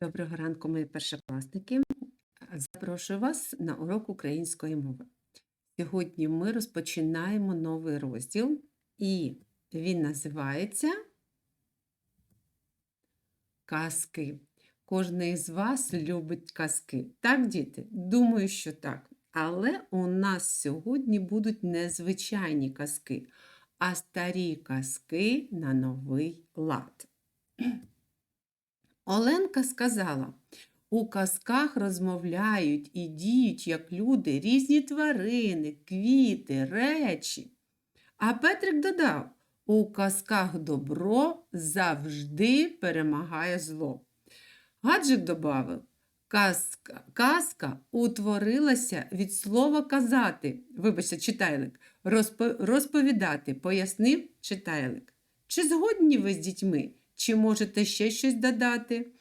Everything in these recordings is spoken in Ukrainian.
Доброго ранку, мої першокласники. Запрошую вас на урок української мови. Сьогодні ми розпочинаємо новий розділ, і він називається Казки. Кожен із вас любить казки. Так, діти? Думаю, що так. Але у нас сьогодні будуть незвичайні казки, а старі казки на новий лад. Оленка сказала, у казках розмовляють і діють, як люди, різні тварини, квіти, речі. А Петрик додав, у казках добро завжди перемагає зло. Гаджик додав, казка, казка утворилася від слова казати, вибачте, читайлик, розповідати, пояснив читайлик. Чи згодні ви з дітьми? Чи можете ще щось додати?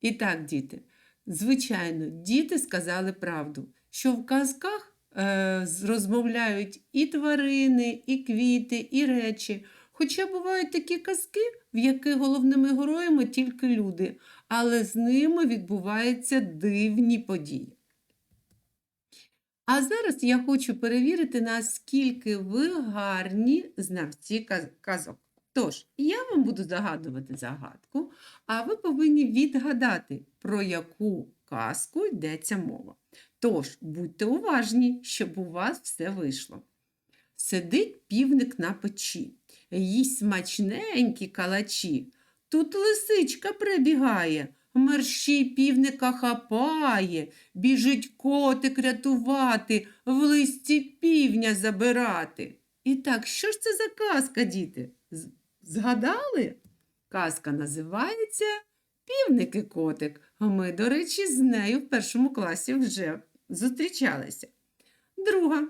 І так, діти, звичайно, діти сказали правду, що в казках е, розмовляють і тварини, і квіти, і речі. Хоча бувають такі казки, в яких головними героями тільки люди, але з ними відбуваються дивні події. А зараз я хочу перевірити, наскільки ви гарні знавці казок. Тож, я вам буду загадувати загадку, а ви повинні відгадати, про яку казку йдеться мова. Тож, будьте уважні, щоб у вас все вийшло. Сидить півник на печі, їсть смачненькі калачі. Тут лисичка прибігає, мерщій півника хапає, біжить котик рятувати, в листі півня забирати. І так, що ж це за казка, діти? Згадали? Казка називається Півник і котик. Ми, до речі, з нею в першому класі вже зустрічалися. Друга.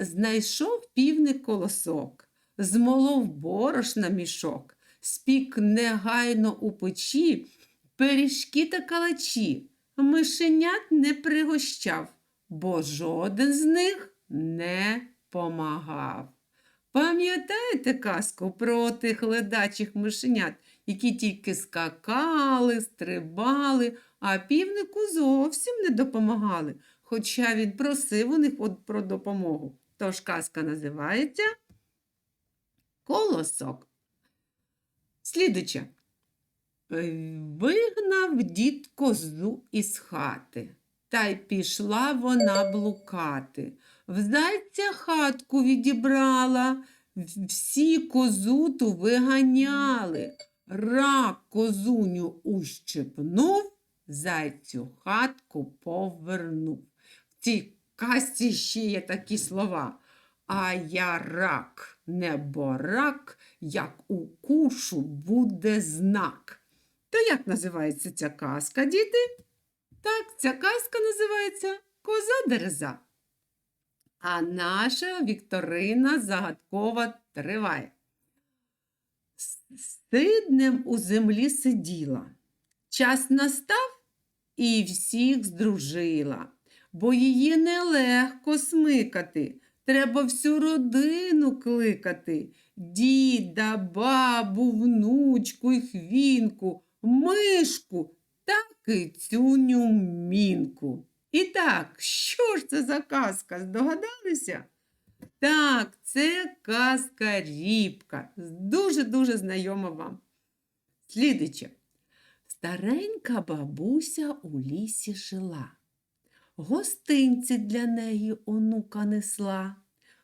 Знайшов півник колосок, змолов борош на мішок, спік негайно у печі, пиріжки та калачі. Мишенят не пригощав, бо жоден з них не помагав. Пам'ятаєте казку про тих ледачих мишенят, які тільки скакали, стрибали, а півнику зовсім не допомагали, хоча він просив у них про допомогу. Тож казка називається Колосок. Слідуче. Е, Вигнав дід козу із хати, та й пішла вона блукати. В зайця хатку відібрала, всі козу ту виганяли. Рак козуню ущипнув, зайцю хатку повернув. В цій казці ще є такі слова. А я рак, не борак, як укушу буде знак. То як називається ця казка, діти? Так, ця казка називається Коза Дереза. А наша Вікторина загадкова триває. Сиднем у землі сиділа. Час настав і всіх здружила, бо її нелегко смикати. Треба всю родину кликати. Діда, бабу, внучку і хвінку, мишку та кицюню мінку. І так, що ж це за казка? Здогадалися? Так, це казка Рібка. Дуже-дуже знайома вам. Слідиче. Старенька бабуся у лісі жила. Гостинці для неї онука несла.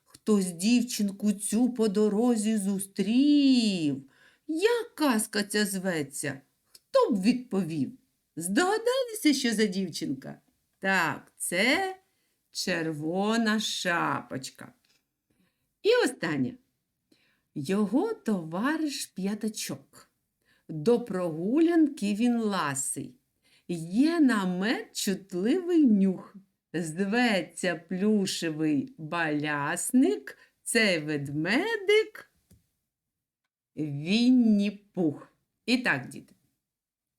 Хтось дівчинку цю по дорозі зустрів. Як казка ця зветься? Хто б відповів? Здогадалися, що за дівчинка? Так, це червона шапочка. І останнє. Його товариш п'ятачок. До прогулянки він ласий. Є намет чутливий нюх. Зветься плюшевий балясник, цей ведмедик Вінні пух. І так, діти,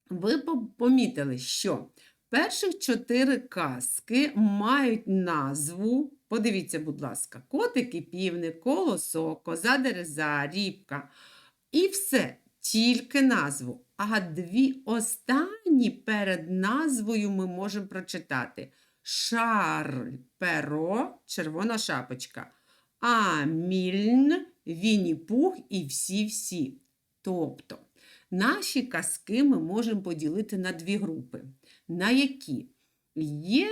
ви помітили, що перших чотири казки мають назву. Подивіться, будь ласка, котик і півник, колосок, коза дереза, рібка. І все. тільки назву, а дві останні перед назвою ми можемо прочитати. Шарль Перо, червона шапочка. А Мільн, Вінні-Пух і всі-всі. Тобто, наші казки ми можемо поділити на дві групи. На які є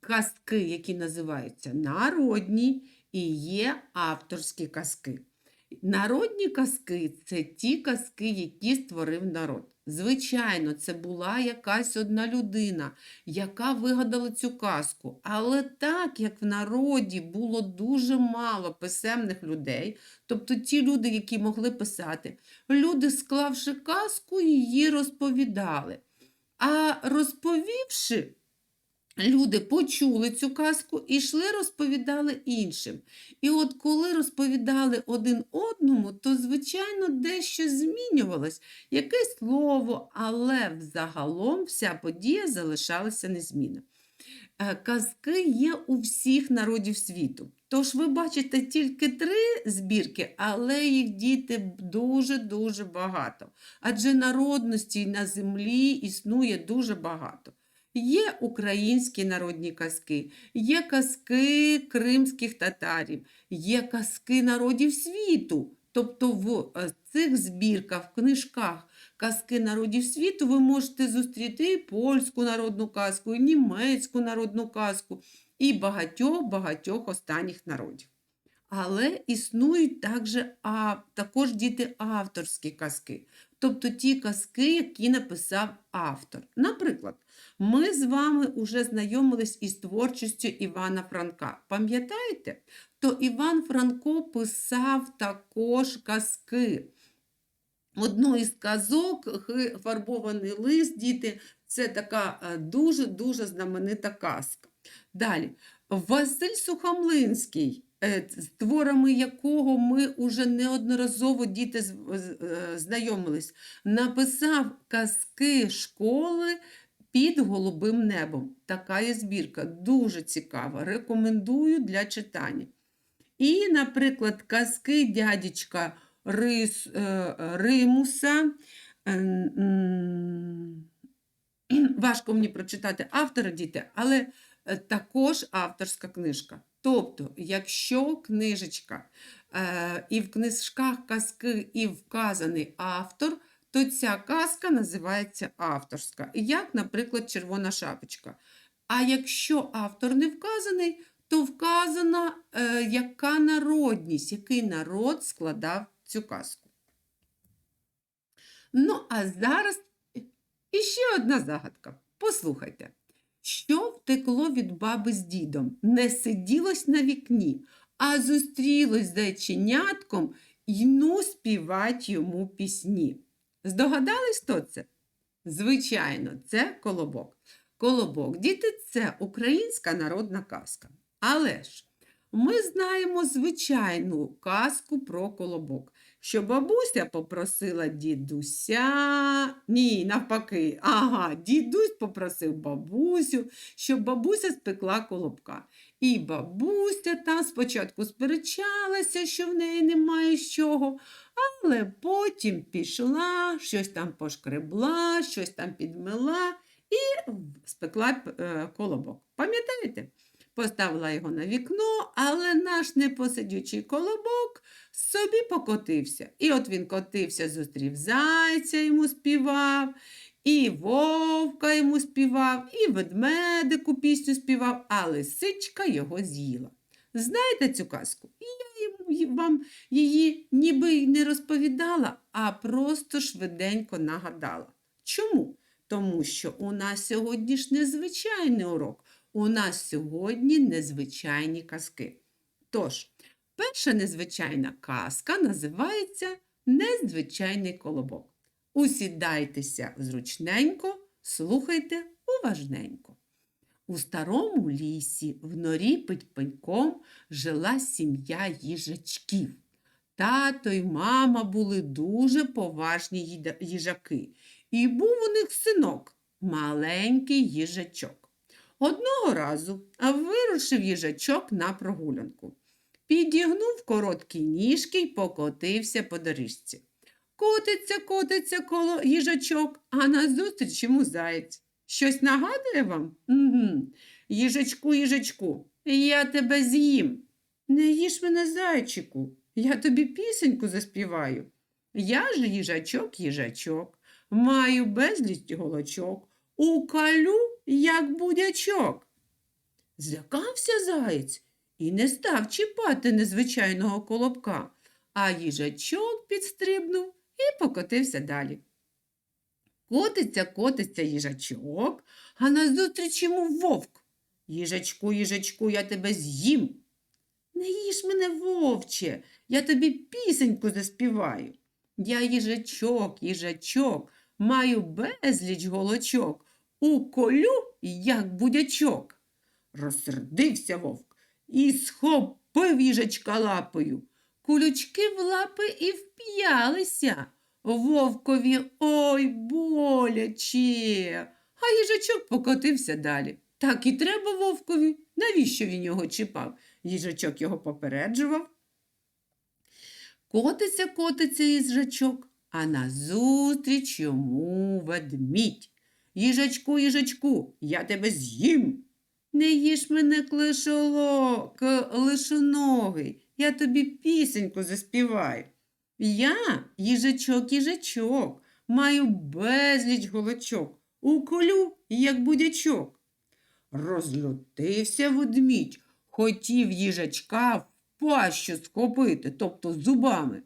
казки, які називаються народні, і є авторські казки. Народні казки це ті казки, які створив народ. Звичайно, це була якась одна людина, яка вигадала цю казку. Але так як в народі було дуже мало писемних людей, тобто ті люди, які могли писати, люди, склавши казку, її розповідали. А розповівши, люди почули цю казку і йшли, розповідали іншим. І от коли розповідали один одному, то, звичайно, дещо змінювалось, якесь слово, але взагалом вся подія залишалася незмінна. Е, Казки є у всіх народів світу. Тож ви бачите тільки три збірки, але їх діти дуже-дуже багато. Адже народності на землі існує дуже багато. Є українські народні казки, є казки кримських татарів, є казки народів світу. Тобто в е, цих збірках, в книжках казки народів світу ви можете зустріти польську народну казку, і німецьку народну казку, і багатьох-багатьох останніх народів. Але існують також, а, також діти авторські казки, тобто ті казки, які написав автор. Наприклад, ми з вами вже знайомились із творчістю Івана Франка. Пам'ятаєте? То Іван Франко писав також казки. Одну із казок фарбований лист, діти, це така дуже-дуже знаменита казка. Далі, Василь Сухомлинський, е, з творами якого ми вже неодноразово діти е, знайомились, написав казки школи під голубим небом. Така є збірка, дуже цікава. Рекомендую для читання. І, наприклад, казки дядечка Рис, е, Римуса. е, Важко мені прочитати автора діти, але також авторська книжка. Тобто, якщо книжечка е, і в книжках казки і вказаний автор, то ця казка називається авторська, як, наприклад, Червона шапочка. А якщо автор не вказаний, то вказана, е, яка народність, який народ складав цю казку. Ну, а зараз іще одна загадка. Послухайте. Що втекло від баби з дідом? Не сиділось на вікні, а зустрілось з зайченятком й ну співать йому пісні. Здогадались, хто це? Звичайно, це колобок. Колобок, діти, це українська народна казка. Але ж ми знаємо звичайну казку про колобок, що бабуся попросила дідуся. Ні, навпаки, ага, дідусь попросив бабусю, щоб бабуся спекла колобка. І бабуся там спочатку сперечалася, що в неї немає з чого, але потім пішла, щось там пошкребла, щось там підмила і спекла е, колобок. Пам'ятаєте? Поставила його на вікно, але наш непосидючий колобок собі покотився. І от він котився, зустрів зайця йому співав, і вовка йому співав, і ведмедику пісню співав, а лисичка його з'їла. Знаєте цю казку? І я вам її ніби й не розповідала, а просто швиденько нагадала. Чому? Тому що у нас сьогодні ж незвичайний урок. У нас сьогодні незвичайні казки. Тож, перша незвичайна казка називається Незвичайний колобок. Усідайтеся зручненько, слухайте уважненько. У старому лісі в норі під пеньком жила сім'я їжачків. Тато й мама були дуже поважні їжаки, і був у них синок, маленький їжачок. Одного разу вирушив їжачок на прогулянку. Підігнув короткі ніжки й покотився по доріжці. Котиться, котиться коло їжачок, а назустріч йому заєць. Щось нагадує вам? Угу. Їжачку, їжачку, я тебе з'їм. Не їж мене, зайчику, я тобі пісеньку заспіваю. Я ж їжачок, їжачок, маю безліч голочок, укалю, як будячок. Злякався заєць і не став чіпати незвичайного колобка, а їжачок підстрибнув і покотився далі. Котиться, котиться їжачок, а назустріч йому вовк. Їжачку, їжачку, я тебе з'їм. Не їж мене, вовче, я тобі пісеньку заспіваю. Я їжачок, їжачок, маю безліч голочок, уколю, як будячок. Розсердився вовк і схопив їжачка лапою. Кулючки в лапи і вп'ялися. Вовкові ой боляче. А їжачок покотився далі. Так і треба вовкові. Навіщо він його чіпав? Їжачок його попереджував. Котиться, котиться їжачок, а назустріч йому ведмідь. Їжачку, їжачку, я тебе з'їм. Не їж мене клишоло, лишоногий, я тобі пісеньку заспіваю. Я, їжачок, їжачок, маю безліч голочок, уколю, як будячок. Розлютився ведмідь, хотів їжачка в пащу схопити, тобто зубами.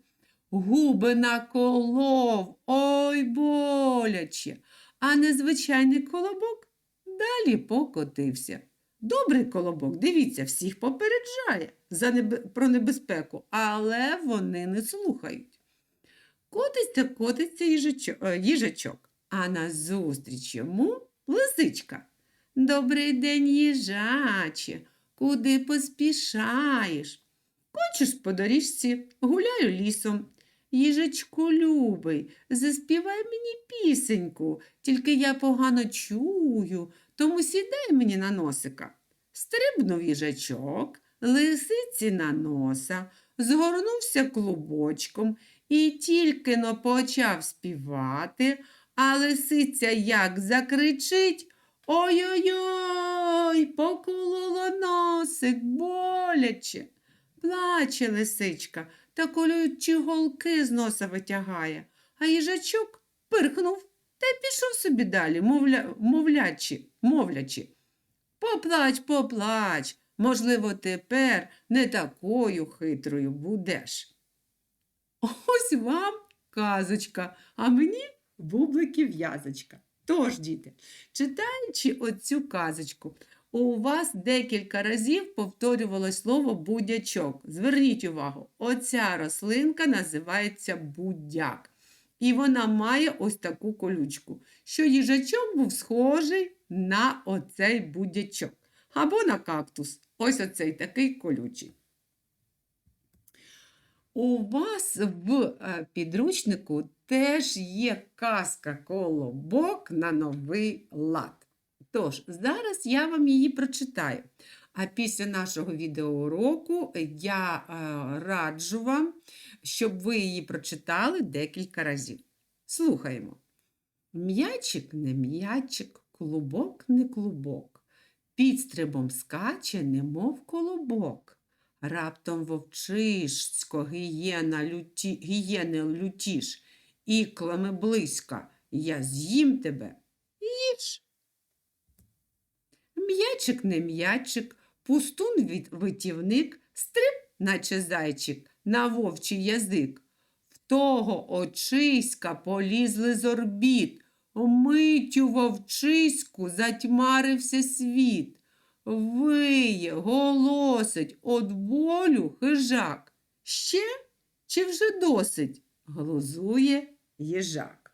Губи наколов, ой боляче, а незвичайний колобок далі покотився. Добрий колобок, дивіться, всіх попереджає за небе... про небезпеку, але вони не слухають. Котиться, котиться е, їжачок, а назустріч йому лисичка. Добрий день, їжаче, куди поспішаєш? Хочеш по доріжці, гуляю лісом. Їжачку любий, заспівай мені пісеньку, тільки я погано чую, тому сідай мені на носика. Стрибнув їжачок, лисиці на носа, згорнувся клубочком і тільки но почав співати, а лисиця як закричить Ой-ой-ой, покололо носик, боляче. Плаче лисичка та колючі голки з носа витягає, а їжачок пирхнув та й пішов собі далі, мовля... мовлячи, мовлячи. Поплач, поплач, можливо, тепер не такою хитрою будеш. Ось вам казочка, а мені бубликів в'язочка. Тож, діти, читаючи оцю казочку, у вас декілька разів повторювалось слово будячок. Зверніть увагу, оця рослинка називається будяк. І вона має ось таку колючку, що їжачок був схожий на оцей будячок. Або на кактус. Ось оцей такий колючий. У вас в е, підручнику теж є казка колобок на новий лад. Тож, зараз я вам її прочитаю. А після нашого відеоуроку я е, раджу вам, щоб ви її прочитали декілька разів. Слухаємо. М'ячик не м'ячик, клубок не клубок. Підстрибом скаче, немов колобок. Раптом вовчисько гієна люті, гієни лютіш, іклами близько, я з'їм тебе. Їж. М'ячик не м'ячик, пустун від витівник, стриб, наче зайчик, на вовчий язик. В того очиська полізли з орбіт, миттю вовчиську затьмарився світ. Виє, голосить от болю хижак. Ще чи вже досить? глузує їжак.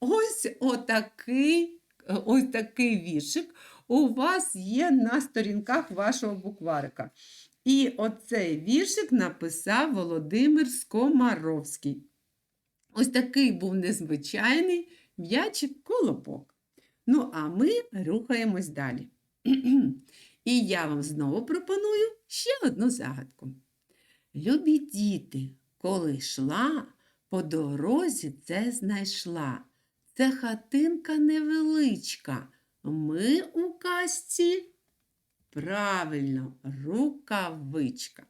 Ось отакий, ось такий віршик у вас є на сторінках вашого букварика. І оцей віршик написав Володимир Скомаровський. Ось такий був незвичайний м'ячик колобок. Ну, а ми рухаємось далі. І я вам знову пропоную ще одну загадку. Любі діти, коли йшла По дорозі це знайшла. Це хатинка невеличка. Ми у казці правильно, рукавичка.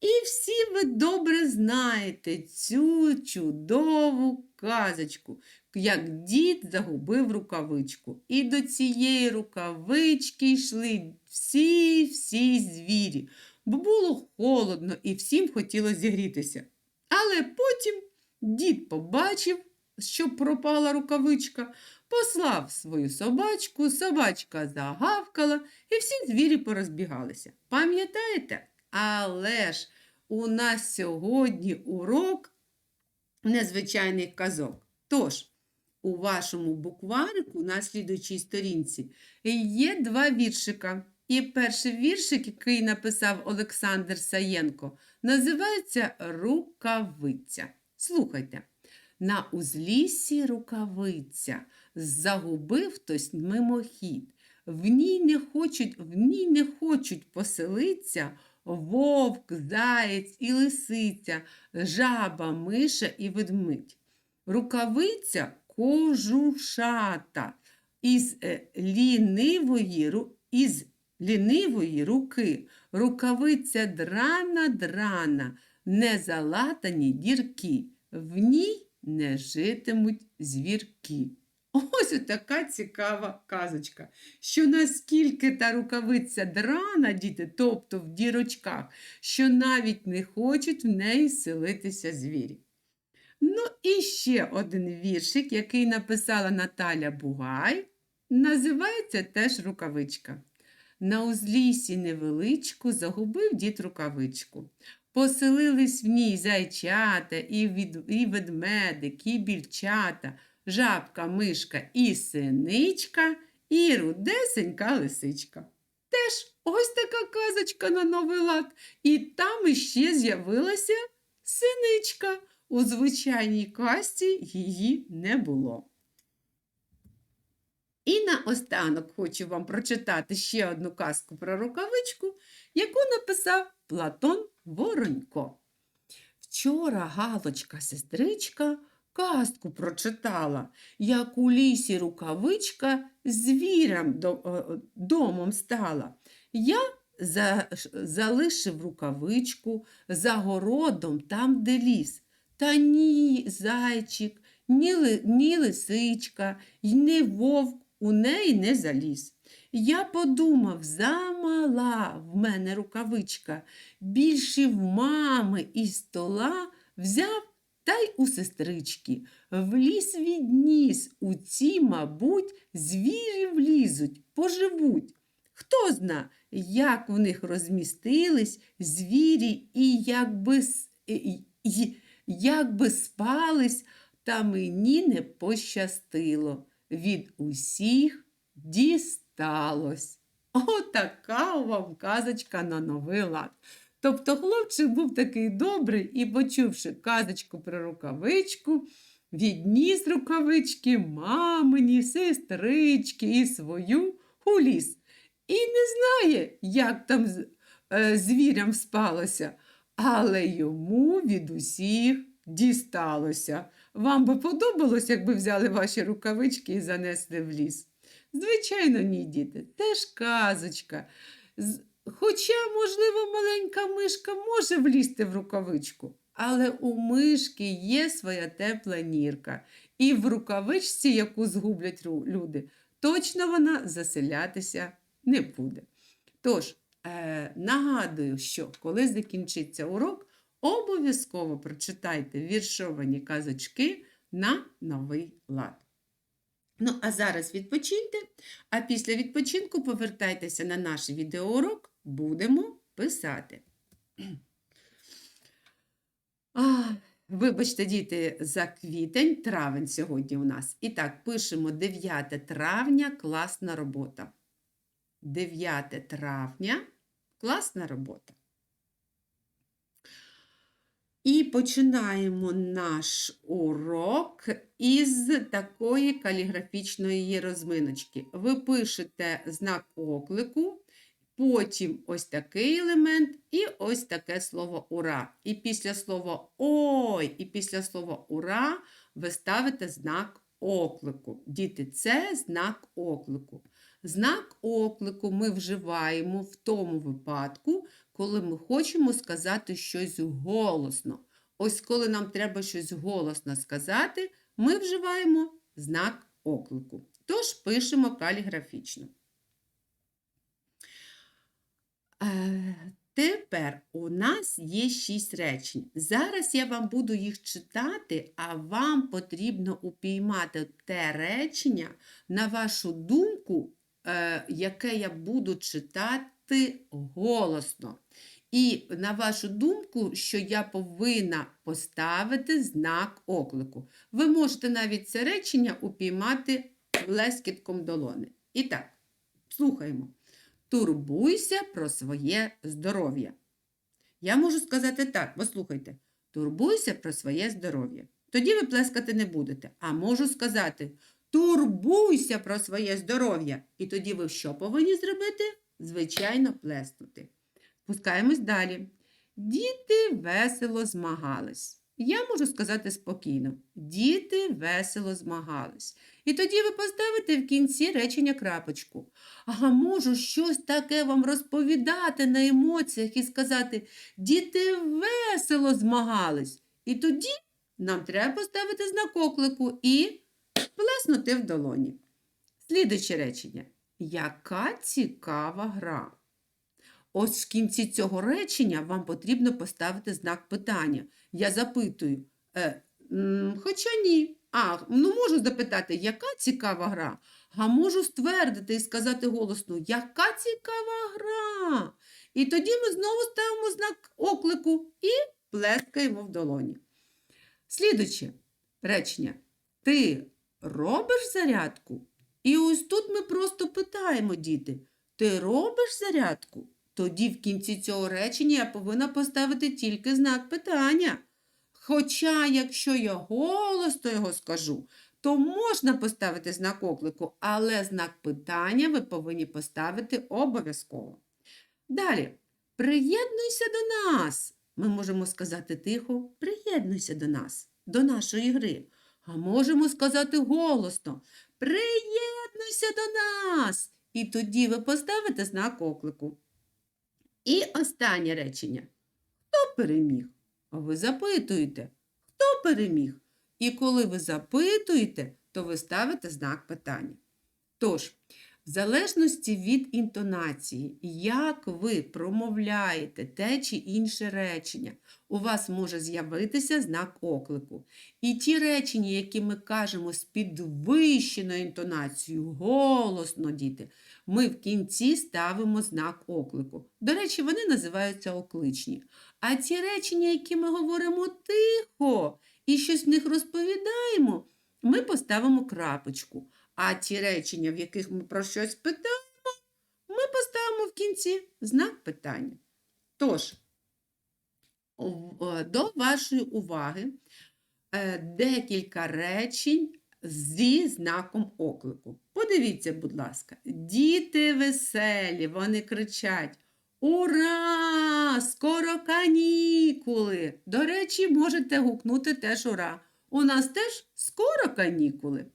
І всі ви добре знаєте цю чудову казочку, як дід загубив рукавичку. І до цієї рукавички йшли всі-всі звірі, бо було холодно і всім хотілося зігрітися. Але потім дід побачив, що пропала рукавичка, послав свою собачку, собачка загавкала, і всі звірі порозбігалися. Пам'ятаєте? Але ж у нас сьогодні урок незвичайних казок. Тож, у вашому букварику на слідуючій сторінці є два віршика. І перший віршик, який написав Олександр Саєнко, називається Рукавиця. Слухайте. На узліссі рукавиця, загубив хтось мимохід. В ній не хочуть, в ній не хочуть поселиться вовк, заєць і лисиця, жаба, миша і ведмидь. Рукавиця кожушата із е, лінивої, із лінивої руки. Рукавиця драна драна, не залатані дірки. В ній не житимуть звірки. Ось така цікава казочка, що наскільки та рукавиця драна, діти, тобто в дірочках, що навіть не хочуть в неї селитися звірі. Ну і ще один віршик, який написала Наталя Бугай, називається теж рукавичка. На узлісі невеличку загубив дід рукавичку. Поселились в ній зайчата, і, від, і ведмедик, і більчата, жабка, мишка і синичка, і рудесенька лисичка. Теж ось така казочка на новий лад. І там іще з'явилася синичка. У звичайній казці її не було. І наостанок хочу вам прочитати ще одну казку про рукавичку, яку написав Платон Воронько. Вчора Галочка-сестричка казку прочитала, як у лісі рукавичка звірям е, домом стала. Я за, залишив рукавичку за городом там, де ліс. Та ні зайчик, ні, ли, ні лисичка, ні вовк у неї не заліз. Я подумав, замала в мене рукавичка, більше в мами і стола взяв та й у сестрички. В ліс відніс, у ці, мабуть, звірі влізуть, поживуть. Хто зна, як в них розмістились звірі і як би, як би спались, та мені не пощастило. Від усіх дісталось. Отака вам казочка на новий лад. Тобто хлопчик був такий добрий і, почувши казочку про рукавичку, відніс рукавички мамині, сестрички і свою у ліс. І не знає, як там е, звірям спалося, але йому від усіх дісталося. Вам би подобалось, якби взяли ваші рукавички і занесли в ліс? Звичайно, ні, діти, теж казочка. Хоча, можливо, маленька мишка може влізти в рукавичку, але у мишки є своя тепла нірка, і в рукавичці, яку згублять люди, точно вона заселятися не буде. Тож, е, нагадую, що коли закінчиться урок, обов'язково прочитайте віршовані казочки на новий лад. Ну, а зараз відпочиньте, а після відпочинку повертайтеся на наш відеоурок, будемо писати. А, вибачте, діти, за квітень, травень сьогодні у нас. І так, пишемо 9 травня, класна робота. 9 травня, класна робота. І починаємо наш урок із такої каліграфічної розминочки. Ви пишете знак оклику потім ось такий елемент і ось таке слово ура. І після слова ой, і після слова ура ви ставите знак оклику. Діти, це знак оклику. Знак оклику ми вживаємо в тому випадку, коли ми хочемо сказати щось голосно. Ось коли нам треба щось голосно сказати, ми вживаємо знак оклику. Тож пишемо каліграфічно. Е, Тепер у нас є шість речень. Зараз я вам буду їх читати, а вам потрібно упіймати те речення, на вашу думку, е, яке я буду читати голосно. І на вашу думку, що я повинна поставити знак оклику. Ви можете навіть це речення упіймати лескітком долони. І так, слухаємо. Турбуйся про своє здоров'я. Я можу сказати так, послухайте. Турбуйся про своє здоров'я. Тоді ви плескати не будете. А можу сказати: турбуйся про своє здоров'я. І тоді ви що повинні зробити? Звичайно, плеснути. Спускаємось далі. Діти весело змагались. Я можу сказати спокійно: діти весело змагались. І тоді ви поставите в кінці речення крапочку. А можу щось таке вам розповідати на емоціях і сказати: діти весело змагались. І тоді нам треба поставити знак оклику і плеснути в долоні. Слідуюче речення. Яка цікава гра. Ось в кінці цього речення вам потрібно поставити знак питання. Я запитую, е, хоча ні. А, ну можу запитати, яка цікава гра? А можу ствердити і сказати голосно, яка цікава гра. І тоді ми знову ставимо знак оклику і плескаємо в долоні. Слідуюче речення. Ти робиш зарядку? І ось тут ми просто питаємо, діти, ти робиш зарядку? Тоді в кінці цього речення я повинна поставити тільки знак питання. Хоча, якщо я голосно його скажу, то можна поставити знак оклику, але знак питання ви повинні поставити обов'язково. Далі, приєднуйся до нас. Ми можемо сказати тихо, приєднуйся до нас, до нашої гри. А можемо сказати голосно, приєднуйся до нас. І тоді ви поставите знак оклику. І останнє речення. Хто переміг? А ви запитуєте, хто переміг? І коли ви запитуєте, то ви ставите знак питання. Тож, в залежності від інтонації, як ви промовляєте те чи інше речення, у вас може з'явитися знак оклику. І ті речення, які ми кажемо з підвищеною інтонацією, голосно, діти, ми в кінці ставимо знак оклику. До речі, вони називаються окличні. А ті речення, які ми говоримо тихо і щось в них розповідаємо, ми поставимо крапочку. А ті речення, в яких ми про щось питаємо, ми поставимо в кінці знак питання. Тож, до вашої уваги е, декілька речень зі знаком оклику. Подивіться, будь ласка, діти веселі, вони кричать Ура! Скоро канікули! До речі, можете гукнути теж ура. У нас теж скоро канікули.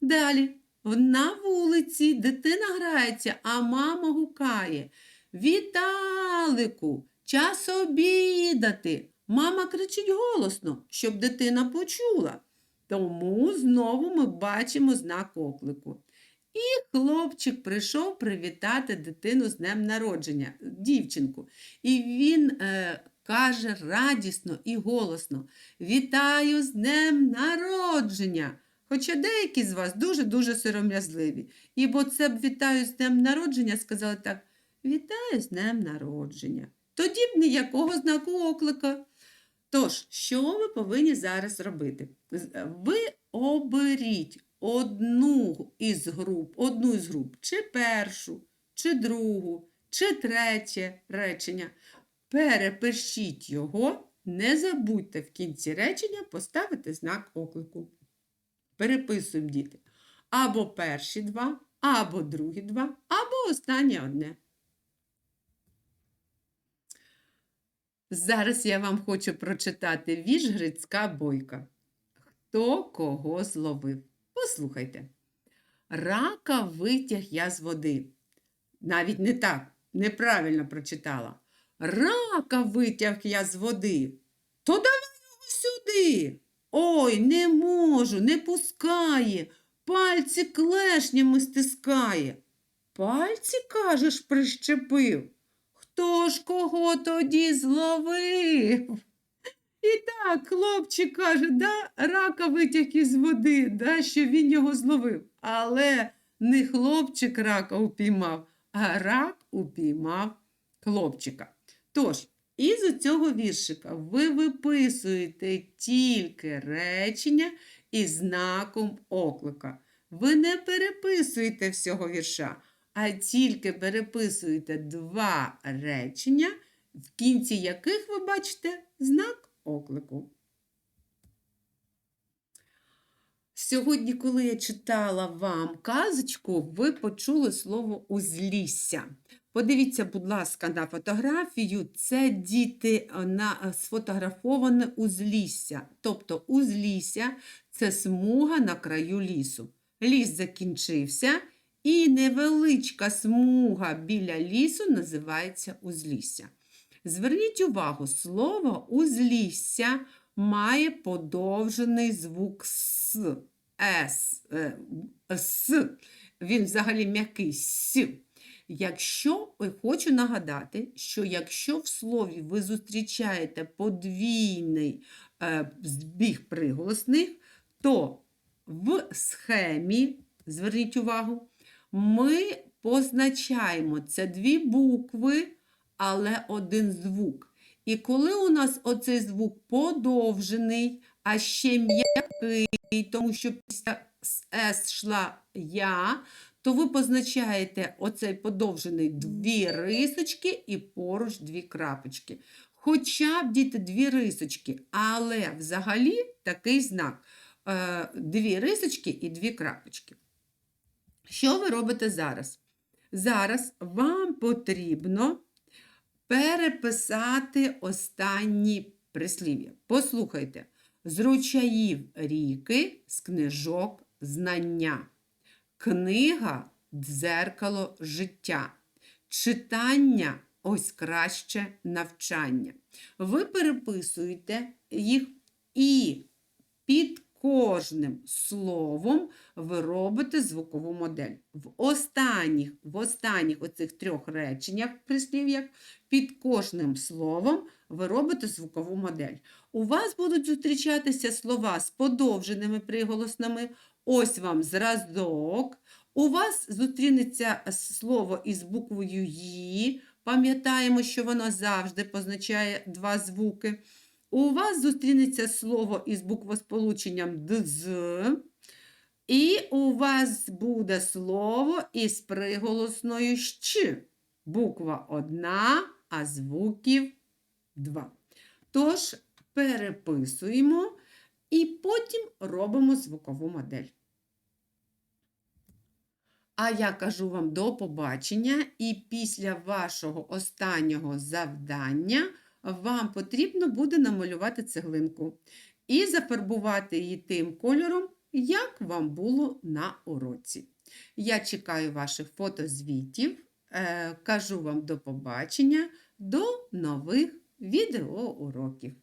Далі, на вулиці дитина грається, а мама гукає. Віталику, час обідати. Мама кричить голосно, щоб дитина почула. Тому знову ми бачимо знак оклику. І хлопчик прийшов привітати дитину з днем народження, дівчинку. І він е, каже радісно і голосно: Вітаю з днем народження! Хоча деякі з вас дуже-дуже сором'язливі. І бо це б вітаю з днем народження, сказали так: Вітаю з днем народження. Тоді б ніякого знаку оклика. Тож, що ви повинні зараз робити? Ви оберіть одну із груп, одну із груп, чи першу, чи другу, чи третє речення. Перепишіть його, не забудьте в кінці речення поставити знак оклику. Переписуємо діти. Або перші два, або другі два, або останнє одне. Зараз я вам хочу прочитати вірш Грицька Бойка. Хто кого зловив? Послухайте. Рака витяг я з води. Навіть не так, неправильно прочитала. Рака витяг я з води. То давай його сюди. Ой, не можу, не пускає. Пальці клешнями стискає. Пальці, кажеш, прищепив. Хто ж кого тоді зловив? І так, хлопчик каже, да, рака витяг із води, да, що він його зловив. Але не хлопчик рака упіймав, а рак упіймав хлопчика. Тож, із цього віршика ви виписуєте тільки речення із знаком оклика. Ви не переписуєте всього вірша, а тільки переписуєте два речення, в кінці яких ви бачите знак оклику. Сьогодні, коли я читала вам казочку, ви почули слово узлісся. Подивіться, будь ласка, на фотографію. Це діти е, на е, сфотографоване узлісся. Тобто узлісся це смуга на краю лісу. Ліс закінчився, і невеличка смуга біля лісу називається узлісся. Зверніть увагу, слово узлісся має подовжений звук С. С. е, С. Він взагалі м'який С. Якщо хочу нагадати, що якщо в слові ви зустрічаєте подвійний е, збіг приголосних, то в схемі, зверніть увагу, ми позначаємо це дві букви, але один звук. І коли у нас оцей звук подовжений, а ще м'який, тому що після С йшла я, то ви позначаєте оцей подовжений дві рисочки і поруч дві крапочки. Хоча б діти дві рисочки, але взагалі такий знак. Е, Дві рисочки і дві крапочки. Що ви робите зараз? Зараз вам потрібно переписати останні прислів'я. Послухайте, з ручаїв ріки, з книжок знання. Книга дзеркало життя. Читання ось краще навчання. Ви переписуєте їх і під кожним словом ви робите звукову модель. В останніх, в останніх оцих трьох реченнях, прислів'ях, під кожним словом ви робите звукову модель. У вас будуть зустрічатися слова з подовженими приголосними. Ось вам зразок. У вас зустрінеться слово із буквою «ї». Пам'ятаємо, що воно завжди позначає два звуки. У вас зустрінеться слово із буквосполученням «дз». І у вас буде слово із приголосною «щ». Буква одна, а звуків два. Тож переписуємо і потім робимо звукову модель. А я кажу вам до побачення, і після вашого останнього завдання вам потрібно буде намалювати цеглинку і зафарбувати її тим кольором, як вам було на уроці. Я чекаю ваших фотозвітів, е, кажу вам до побачення, до нових відеоуроків.